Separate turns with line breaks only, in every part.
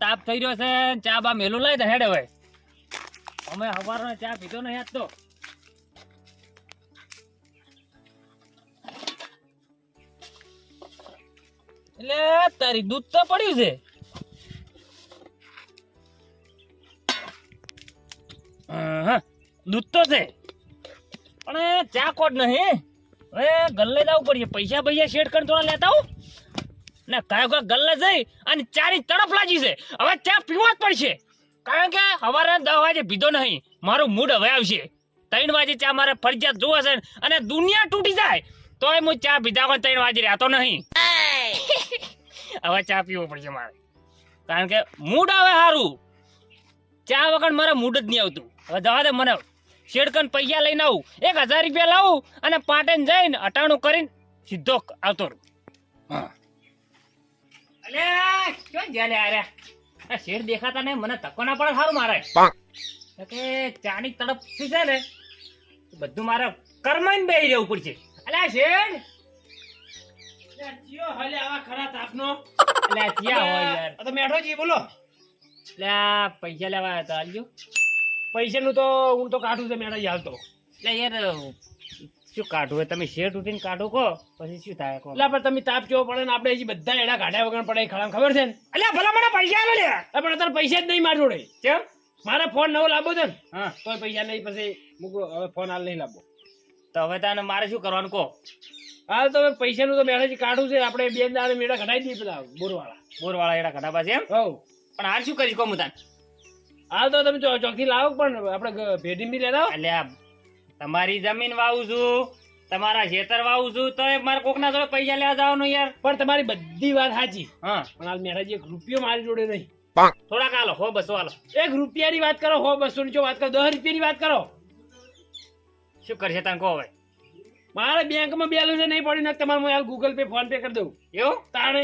તાપ થઈ રહ્યો છે. ચા બા મેલું લાય હેડે હવે. અમે સવારનો ચા પીધો નહીં આજ તો. એટલે તારી દૂધ તો પડ્યું છે. દૂધ તો છે. પણ ચા કોટ નહીં. હવે ગલ્લે જવું પડશે પૈસા પૈસા શેડ કરીને થોડા લેતા આવું. ને કયો કયો ગલ્લે જઈ અને ચાની તડપ લાગી છે. હવે ચા પીવા જ પડશે. કારણ કે સવારે દસ વાગે પીધો નહીં. મારું મૂડ હવે આવશે. ત્રણ વાગે ચા મારે ફરજિયાત જોવે છે અને દુનિયા તૂટી જાય. તોય હું ચા પીધા પણ ત્રણ વાગે રહેતો નહીં. હવે ચા પીવો પડશે મારે. કારણ કે મૂડ આવે સારું. ચા વગર મારે મૂડ જ નહીં આવતું. હવે જવા દે મને. શેડકન પૈસા લઈને આવું. એક હજાર રૂપિયા લાવું અને પાટણ જઈને અટાણું કરીને સીધો આવતો રહું. હા. અલ્યા ક્યાં જ્યાં લે આ શેર દેખાતા ને મને તકો ના પડે સારું મારે. કે ચાની તડપ છે ને બધું મારે કરમાઈને બેહી રહેવું પડશે. અલે શેર
ચિયો હાલે આવા ખરા તાપનો.
અલ્યા ક્યાં હોય યાર.
આ તો મેઠો જી બોલો.
અલ્યા પૈસા લેવા આવ્યા હતા
પૈસાનું તો હું તો કાઢું છે મેળા હાલતો.
એટલે યાર શું કાઢવું? તમે શેર ઉઠીને કાઢો કહો પછી શું થાય કહો
એટલે પણ તમે તાપ કેવો પડે ને આપણે હજી બધા એડા કાઢ્યા વગર પડે ખરા ખબર છે ને?
અલ્યા ભલા મને પૈસા આવે લે.
પણ અત્યારે પૈસા જ નહીં મારી જોડે.
કેમ?
મારે ફોન નવો લાવવો છે ને
હા.
તો પૈસા નહીં પછી મૂકો હવે ફોન હાલ નહીં લાવવો
તો હવે તને મારે શું કરવાનું કહો?
હાલ તો હવે પૈસાનું તો મેળા કાઢું છે આપણે બે દાડે મેળા કઢાઈ દઈએ પેલા બોરવાળા.
બોરવાળા એડા ઘટા છે એમ?
હવ.
પણ હાલ શું કરીશ કહો હું તને?
હાલ તો તમે ચોકી ચોકથી લાવો પણ આપણે ભેડી બી લેતા
એટલે તમારી જમીન વાવું છું તમારા ખેતર વાવું છું તો મારે કોકના જોડે પૈસા લેવા જવાનું યાર.
પણ તમારી બધી વાત સાચી.
હા.
પણ હાલ મેરાજી એક રૂપિયો મારી જોડે નહીં.
થોડાક આલો હો બસો હાલો.
એક રૂપિયાની વાત કરો હો બસો ની જો વાત કરો દસ રૂપિયાની વાત કરો.
શું કરશે તને કહો હવે?
મારે બેંકમાં બેલેન્સ નહીં પડ્યું ને તમારે હું હાલ ગૂગલ પે ફોન પે કરી દઉં.
એવું?
તાણે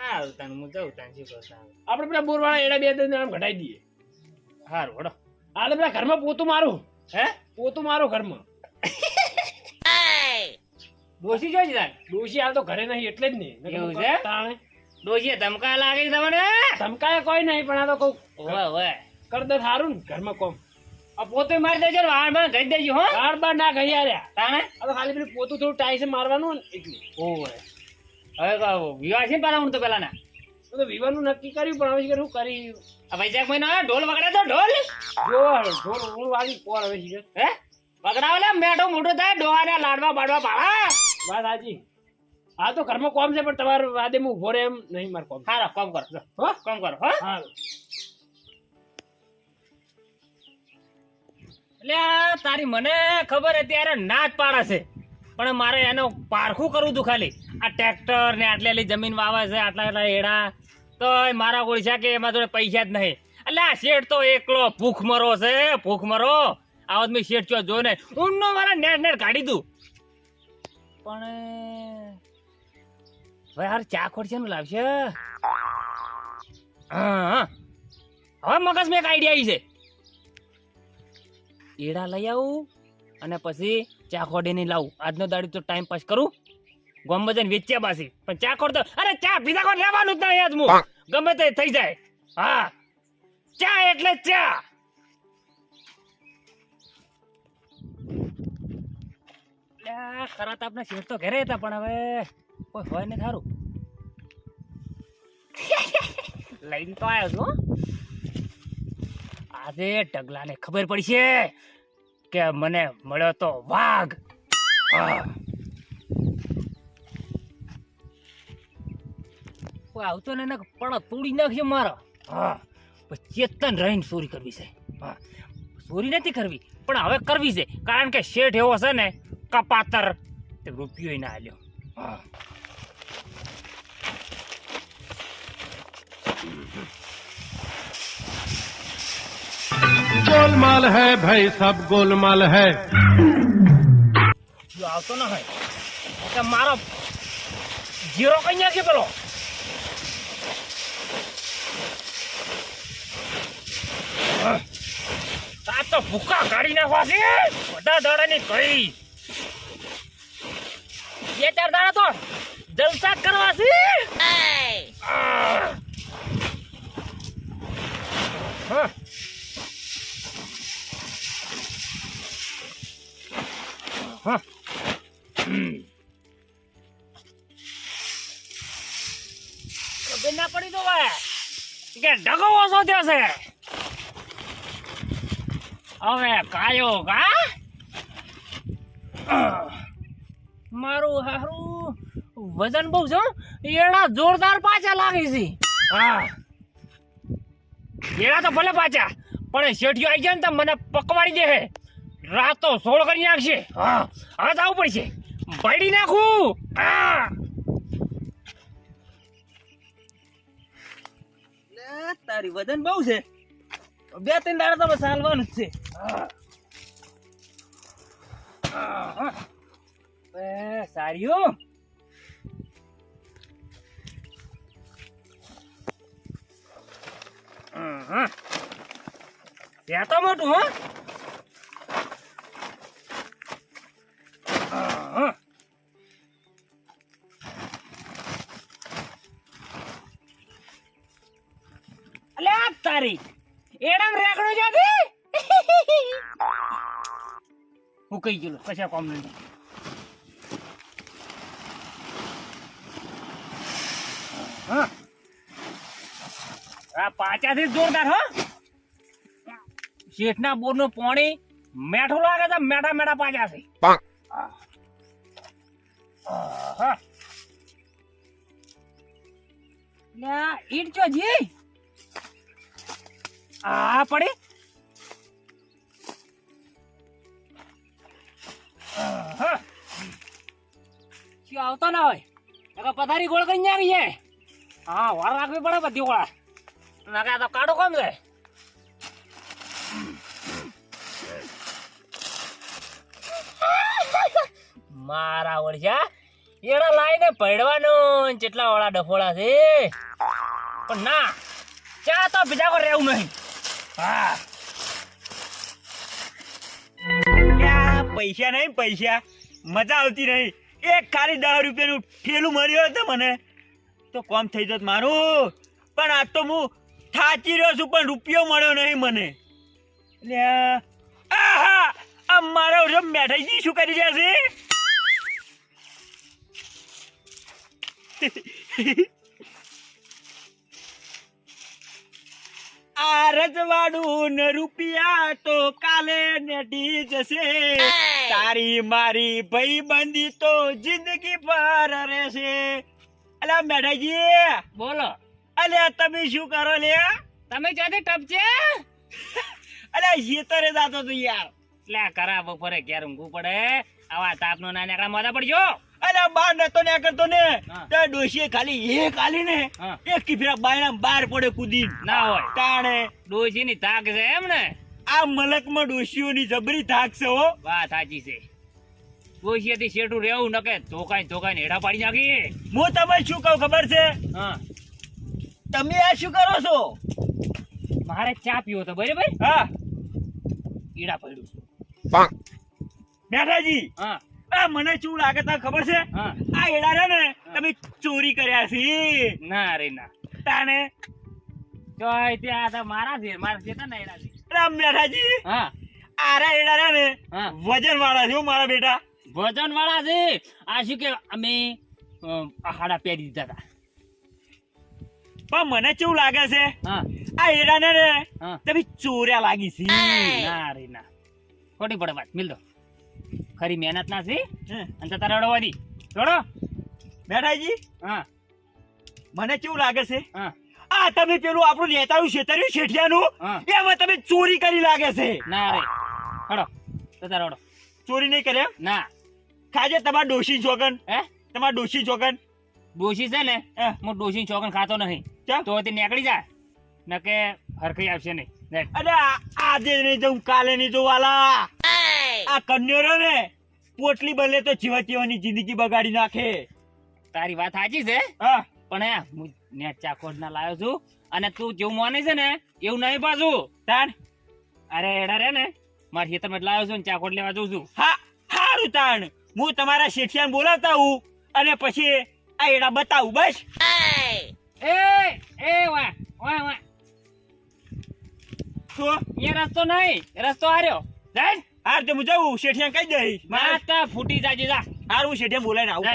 હાલ તને હું જઉં તને શું કરશે
આપણે પેલા બોરવાળા એડા બે ત્રણ આમ ઘટાઈ દઈએ.
સારું હડો.
હાલ પેલા ઘરમાં પોતું મારું.
હે?
પોતું મારું ઘરમાં.
ડોસી જોઈ જાય
ડોશી હાલ તો ઘરે નહીં એટલે જ નહીં.
એવું છે?
તાણે.
ડોસીએ ધમકા લાગે તમને?
ધમકાય કોઈ નહીં પણ આ તો કહું
ઓવે
કર દે સારું ને ઘરમાં કોમ.
આ પોતે મારી દેજો ને વાળમાં ગઈ દેજો હો.
વાળ બાર ના ગઈ આર્યા
તાણે?
આ તો ખાલી પેલું પોતું થોડું ટાઈસે મારવાનું ને એટલું.
ઓવે. હવે વિવાહ છે પાછા હું તો પેલા ના
તો વિવાહનું નક્કી કર્યું પણ હવે શું કરી?
આ વૈશાખ મહિનો આવે, ઢોલ વગડે તો ઢોલ?
જો ઢોલ હું વાગી કોણ હવે શીખે
હે? વગડાવે લે મેઠો મોટો થાય ડોહાને લાડવા બાડવા પાડા.
વાત સાચી. હા તો ઘરમાં કોમ છે પણ તમારે વાદે હું ઊભો રહે એમ નહીં મારે કોમ
સારા કોમ કરો.
હો?
કોમ કરો હો?
હા.
એટલે તારી મને ખબર અત્યારે ના જ પાડે છે. પણ મારે એનો પારખું કરવું હતું ખાલી. આ ટ્રેક્ટર ને આટલી આટલી જમીન વાવે છે, આટલા આટલા એડા. તો મારા ઓળશા કે એમાં જોડે પૈસા જ નહીં. એટલે આ શેઠ તો એકલો ભૂખ મરો છે ભૂખ મરો આવો મેં શેઠ ચો જો ને ઊંડો મારા નેટ નેટ કાઢી દઉં. પણ હવે હાર ચા ખોટ છે લાવશે? હા હવે મગજ મેં એક આઈડિયા આવી છે. એડા લઈ આવું અને પછી ચાખોડી ખોડીને લાવું. આજનો દાડી તો ટાઈમ પાસ કરું. ગમ બધાને વેચ્યા પાછી. પણ ચાખોડ તો અરે ચા પીધા કોણ રહેવાનું જ નહીં આજ હું. ગમે તે થઈ જાય. હા. ચા એટલે ચા. ખરા તો આપણે શેઠ તો ઘરે હતા પણ હવે કોઈ હોય ને થારું. લઈને તો આવ્યો છું. આજે ઢગલાને ખબર પડી છે કે મને મળ્યો તો વાઘ. હા. કોઈ આવતો ને એને પડ તોડી નાખશે મારો હા પછી ચેતન રહીને ચોરી કરવી છે હા ચોરી નથી કરવી પણ હવે કરવી છે કારણ કે શેઠ એવો છે ને કપાતર તે રૂપિયો ના આલ્યો હા
गोलमाल है भाई सब गोलमाल है
જો આવતો ના હોય તો મારો જીરો કઈ નાખે પેલો ભૂકા કાઢી નાખવા છે? બધા દાડાની કઈ? બે ચાર દાડા તો જલસા કરવા છે. હા. હા. ના પડી તો ભાઈ કે ડગો ઓછો થયો છે. હવે કાયો કા મારું હારું વજન બહુ છે એડા જોરદાર પાછા લાગે છે. હા. એડા તો ભલે પાછા, પણ શેઠિયો આવી ગયા ને તો મને પકવાડી દે રાત તો સોળ કરી નાખશે. હા. હા તો આવું પડશે. બળી નાખું. હા.
તારી વજન બહુ છે. બે ત્રણ દાડા તો બસ હાલવાનું જ છે
સારીઓ. ત્યાં તો મોટું, હો આહ. અલે આ તારી એડમ રેકડો જાતી હું કઈ ગયો કશા કોમ નહીં હા. આ પાચાથી જ જોરદાર હો. શેઠના બોરનું પાણી મેઠું લાગે છે મેઠા મેઠા પાચા છે. ઈટ ચો જી? આ પડી. શું આવતો ના હોય. નકર પથારી ગોળ કરી આવી છે હા, વાર રાખવી પડે બધી ગોળા. નકા તો કાઢો કોમ રે મારા ઓળખ્યા એના લાઈને પડવાનું કેટલા વાળા ડફોડા છે. પણ ના, ચા તો બીજા કોઈ રહેવું નહીં.
પૈસા નહીં પૈસા. મજા આવતી નહીં. એક ખાલી દસ રૂપિયાનું ઠેલું મળ્યું હતું મને તો કોમ થઈ જત મારું. પણ આ તો હું થાચી રહ્યો છું પણ રૂપિયો મળ્યો નહીં મને. લ્યા, આહા આ મારા ઓરમ મેઠાઈજી શું કરી રહ્યા છે? આ રજવાડું ને રૂપિયા તો કાલે ડી જશે તારી મારી ભાઈબંધી તો જિંદગી ભર રહેશે. અલા મેઠાજી
બોલો.
અલ્યા તમે શું કરો લે?
તમે જાતે ટપચે
અલ્યા શેતરે જાતો તો યાર.
લે કરા બપોરે ક્યારે ઊંઘવું પડે. આવા તાપનો નાને મોઢા પડજો
અલ્યા બાર નતો ને કરતો ને. તે ડોશીએ ખાલી એક આલી ને. એક કીફરા બાયણા બાર પડે કૂદી
ના હોય.
તાણે.
ડોશી ની થાક છે એમ ને?
આ મલકમાં ડોશીઓની જબરી થાક છે હો.
વાત સાચી છે. ડોશી થી શેઠું રહેવું નકે ધોકાઈ ધોકાઈ હેડા પાડી નાખી
હું તમને શું કહું ખબર છે?
હા.
તમે આ શું કરો છો?
મારે ચા પીવો તો બરાબર?
હા.
ઈડા પડ્યું.
બેઠાજી
હા.
મને શું લાગે તને ખબર છે? આ એડા રે ને તમે ચોરી કર્યા છે.
ના રે ના.
તાને
ચોય તો મારા છે મારા છે તો એડા છે.
રામ મેઠાજી
હા.
આરા એડા રે ને વજન વાળા છે મારા બેટા.
વજન વાળા છે? આ શું કે અમે આ હાડા પહેરી દીધા હતા
પણ મને કેવું લાગે છે?
હા.
આ એડા ને તમે ચોર્યા લાગી છે.
ના રે ના. ખોટી પડે વાત મિલ દો. ખરી મહેનત ના છે. અને તારે રડવા દી. રડો
મેઠાજી
હા.
મને કેવું લાગે છે?
હા.
આ તમે પેલું આપણું નેતાનું છેતર્યું શેઠિયાનું? એમાં તમે ચોરી કરી લાગે છે.
ના રે. હડો. તારે રડો
ચોરી નહીં કરે
ના.
ખાજે તમારા ડોશી જોગન
હે?
તમારા ડોશી જોગન
ડોશી છે ને
હે.
ડોશી ચોકન ખાતો નહીં? તો તે નીકળી જાય. ન કે હરખઈ આવશે નહીં.
અરે આજે નહીં જવું કાલે નહીં જવું વાલા આ કન્યરો ને? પોટલી બદલે તો જીવા જીવાની જિંદગી બગાડી નાખે.
તારી વાત સાચી છે?
હા.
પણ હું નેટ ચાકોડ ના લાવ્યો છું અને તું જેવું માને છે ને એવું નહીં પાછું.
તાણ
અરે એડા રે ને મારા ખેતરમાં લાવ્યો છું ને ચાકોટ લેવા જઉં છું.
હા હારું તાણ. હું તમારા શેઠિયાને બોલાવતા હું અને પછી આ એડા બતાવું બસ.
એ એ વાહ વાહ વાહ.
તો
એ રસ્તો નહીં રસ્તો હાર્યો. જાય
હાર તે હું શેઠિયા કઈ કહી દઈશ.
માતા ફૂટી જાજે જા.
હાર હું શેઠિયા બોલાઈને આવું.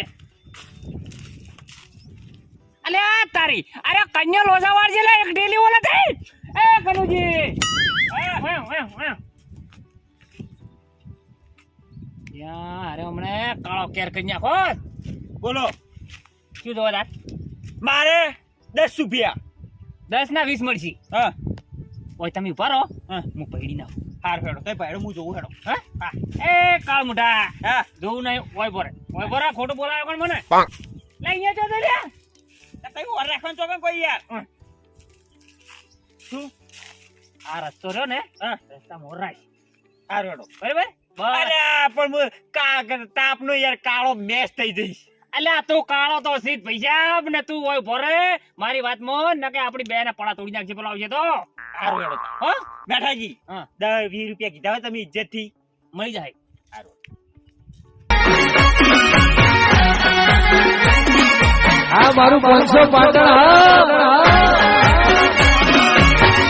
અલે આ તારી અરે કન્યા લોસા વાળજે લે એક ડેલી ઓલા થઈ એ કનુજી. અરે હમણે કાળો કેર કન્યા ખોદ
બોલો.
શું જોવા
મારે દસ રૂપિયા.
દસ ના વીસ મળશે.
હા.
ઓય તમે ઊભા રહો.
હા.
હું પૈડી નાખું.
હાર ફેડો કઈ ભાઈ હું જોઉં હેડો.
હા? એ કાળ મોટા
હા?
જોઉં નહીં. ઓય બોરે ઓય બોરા ખોટું બોલાવે કોણ મને? લે અહીંયા જો તો લ્યા
કઈ ઓર રાખવાનું ચોકે કોઈ યાર?
શું? આ રસ્તો રહ્યો ને
હા.
રસ્તા રાખ.
હાર ફેડો
બરાબર?
અરે પણ હું કા તાપનો યાર કાળો મેચ થઈ જઈશ.
અલ્યા તું કાળો તો સીધ પૈસા ને તું ભરે. મારી વાત મોન નકે આપડી બેને પડા તોડી નાખશે પેલો આવશે તો.
હારું હેડો
હો?
બેઠાજી
હા.
દસ વીસ રૂપિયા કીધા હોય તમે ઇજ્જતથી
મળી જાય.
આ મારું પાંચસો પાટણ હા.